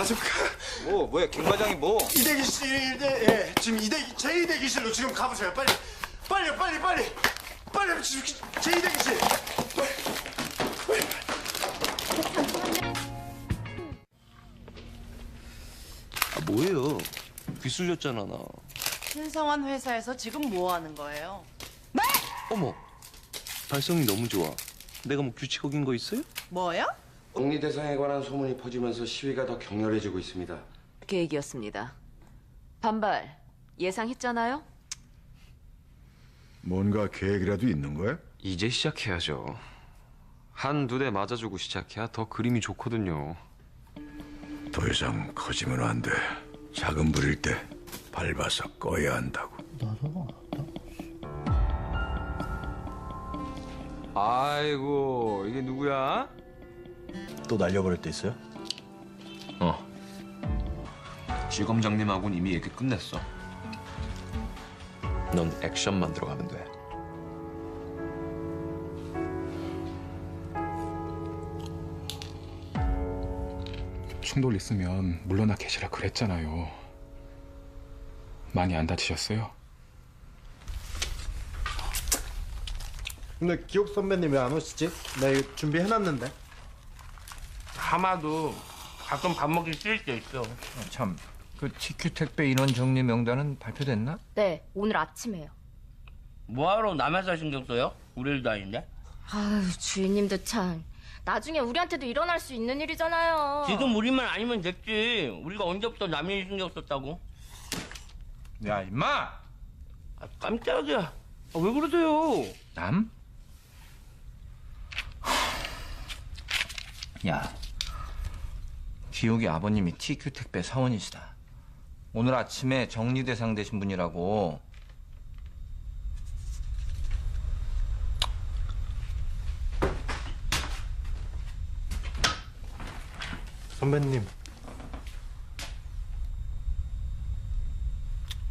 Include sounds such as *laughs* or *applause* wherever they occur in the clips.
아좀 뭐 뭐야 김 과장이 뭐? 이 대기실에 예, 지금 이 대기 제 이대기실로 지금 가보세요. 빨리 빨리 빨리 빨리 빨리 지금 제 이대기실. 빨리. 아 뭐예요? 귀술렸잖아 나. 신성한 회사에서 지금 뭐 하는 거예요? 어머, 발성이 너무 좋아. 내가 뭐 규칙 어긴 거 있어요? 뭐요? 옥리 대상에 관한 소문이 퍼지면서 시위가 더 격렬해지고 있습니다. 계획이었습니다. 반발 예상했잖아요. 뭔가 계획이라도 있는 거야? 이제 시작해야죠. 한 두 대 맞아주고 시작해야 더 그림이 좋거든요. 더 이상 커지면 안 돼. 작은 불일 때 밟아서 꺼야 한다고. 아이고 이게 누구야? 또 날려버릴 때 있어요? 어. 지 검장님하고는 이미 얘기 끝냈어. 넌 액션만 들어가면 돼. 충돌 있으면 물러나 계시라 그랬잖아요. 많이 안 다치셨어요? 근데 기옥 선배님 왜 안 오시지? 나 이거 준비해놨는데. 아마도 가끔 밥 먹기 싫을 때 있어. 참, 그 TQ 택배 인원 정리 명단은 발표됐나? 네, 오늘 아침에요. 뭐하러 남의 사 신경 써요? 우리 일도 아닌데. 아유, 주인님도 참. 나중에 우리한테도 일어날 수 있는 일이잖아요. 지금 우리만 아니면 됐지. 우리가 언제부터 남의 일 신경 썼다고? 야, 임마! 아, 깜짝이야. 아, 왜 그러세요? 남? 야, 기욱이 아버님이 TQ 택배 사원이시다. 오늘 아침에 정리 대상 되신 분이라고. 선배님.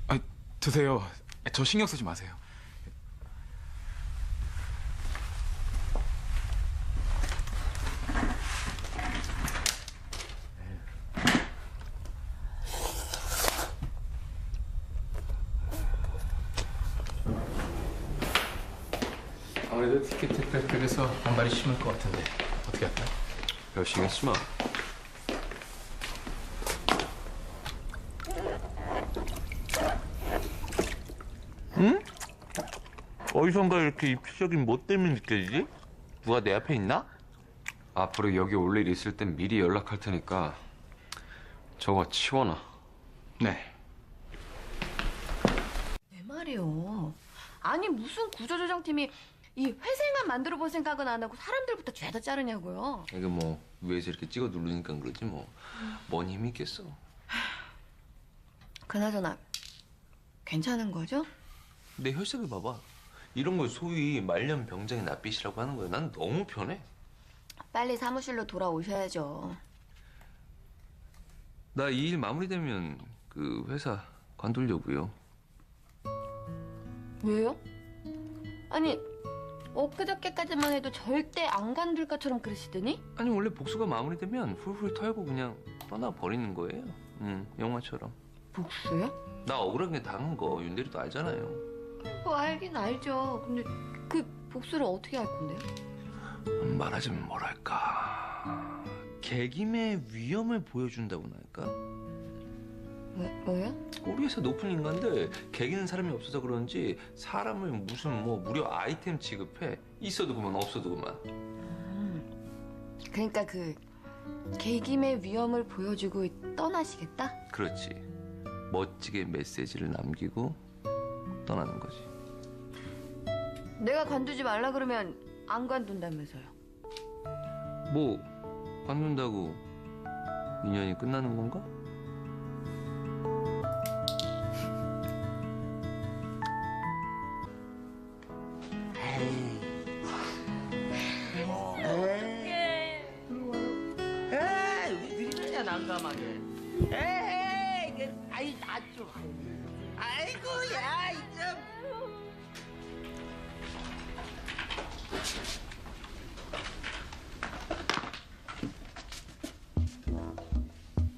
아, 드세요. 저 신경 쓰지 마세요. 티켓 택배에서 반발이 심할 것 같은데 어떻게 할까? 별 신경 쓰지 마. 어디선가 이렇게 입체적인 뭐 때문에 느껴지지? 누가 내 앞에 있나? 앞으로 여기 올 일 있을 땐 미리 연락할 테니까 저거 치워놔. 네. 내 말이요. 아니 무슨 구조조정팀이 이 회생만 만들어 볼 생각은 안 하고 사람들부터 죄다 자르냐고요. 이거 뭐 위에서 이렇게 찍어 누르니까 그러지 뭐. 뭔 힘이 있겠어? 그나저나 괜찮은 거죠? 내 혈색을 봐봐. 이런 걸 소위 말년 병장의 낯빛이라고 하는 거야. 난 너무 편해. 빨리 사무실로 돌아오셔야죠. 나 이 일 마무리되면 그 회사 관두려고요. 왜요? 아니 엊그저께까지만 해도 절대 안 간둘 것처럼 그러시더니 아니 원래 복수가 마무리되면 훌훌 털고 그냥 떠나 버리는 거예요. 응, 영화처럼. 복수요? 나 억울한 게 당한 거 윤대리도 알잖아요. 뭐 알긴 알죠. 근데 그 복수를 어떻게 할 건데요? 말하자면 뭐랄까 개김의 위험을 보여준다고나 할까? 왜, 왜요? 우리 회사 높은 인간들 개기는 사람이 없어서 그런지 사람을 무슨 뭐 무료 아이템 취급해 있어도 그만 없어도 그만 그러니까 그 개김의 위험을 보여주고 떠나시겠다? 그렇지 멋지게 메시지를 남기고 떠나는 거지 내가 관두지 말라 그러면 안 관둔다면서요. 뭐 관둔다고 인연이 끝나는 건가? 난감하게. 에이, 그, 아이, 나 좀. 아이고, 야, 이 좀.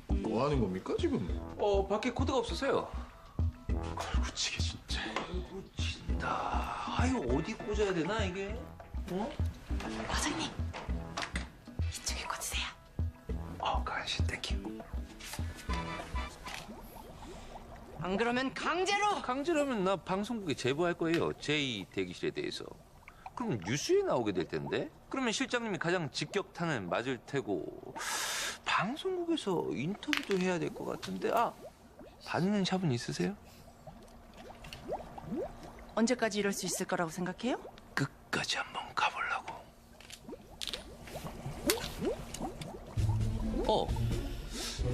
뭐 하는 겁니까 지금? 어 밖에 코드가 없어서요. 걸구치게 진짜. 진다. 아유 어디 꽂아야 되나 이게? 어? 과장님 어 간신 땡큐. 안 그러면 강제로 강제라면 나 방송국에 제보할 거예요. 제2 대기실에 대해서. 그럼 뉴스에 나오게 될 텐데? 그러면 실장님이 가장 직격탄을 맞을 테고 방송국에서 인터뷰도 해야 될 것 같은데 아 다니는 샵은 있으세요? 언제까지 이럴 수 있을 거라고 생각해요? 끝까지 한번 가보려고. 어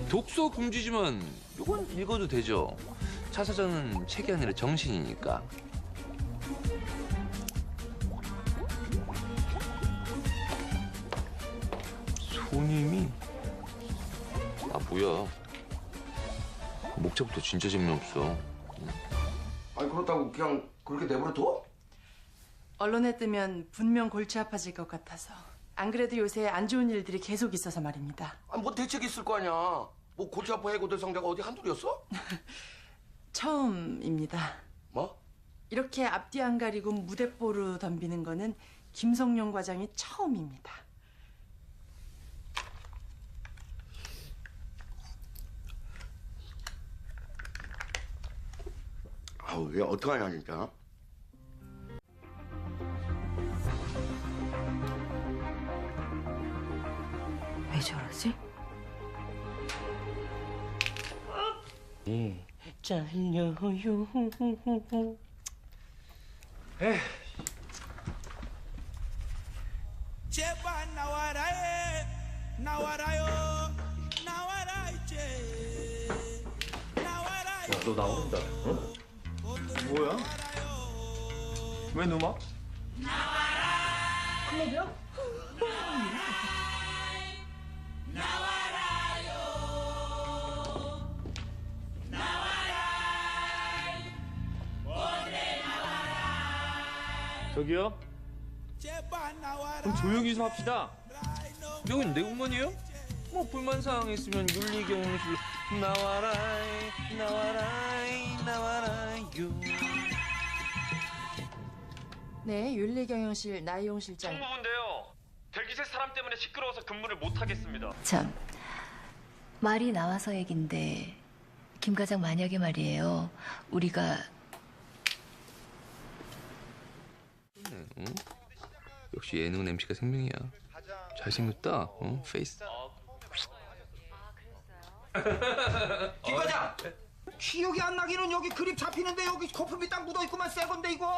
독서 금지지만 이건 읽어도 되죠. 차 사장은 책이 아니라 정신이니까. 손님이 아 뭐야 목차부터 진짜 재미없어. 아니 그렇다고 그냥 그렇게 내버려 둬? 언론에 뜨면 분명 골치 아파질 것 같아서. 안 그래도 요새 안 좋은 일들이 계속 있어서 말입니다. 아니 뭐 대책 있을 거 아니야. 뭐 골치 아파 해고될 상대가 어디 한둘이었어? *laughs* 처음입니다. 뭐? 이렇게 앞뒤 안 가리고 무대뽀로 덤비는 거는 김성룡 과장이 처음입니다. 아우 얘 어떡하냐 진짜. 잘려요. 제발 나와라 해 나와라요 나와라 이제 나와라 너 나온다. 어? 뭐야? 왜 누마? 제 발 나와라 그럼 조용히 좀 합시다. 여긴 내 공간이에요? 뭐 불만사항 있으면 윤리경실 나와라 나와라 나와라요 네, 윤리경영실 나이용 실장. 총무부인데요. 대기실 사람 때문에 시끄러워서 근무를 못 하겠습니다. 참 말이 나와서 얘긴데 김 과장 만약에 말이에요 우리가 응? 역시 예능은 MC가 생명이야 잘생겼다 어? 페이스 김 과장! 기억이 안 나기는 여기 그립 잡히는데 여기 거품이 딱 묻어 있구만 새 건데 이거.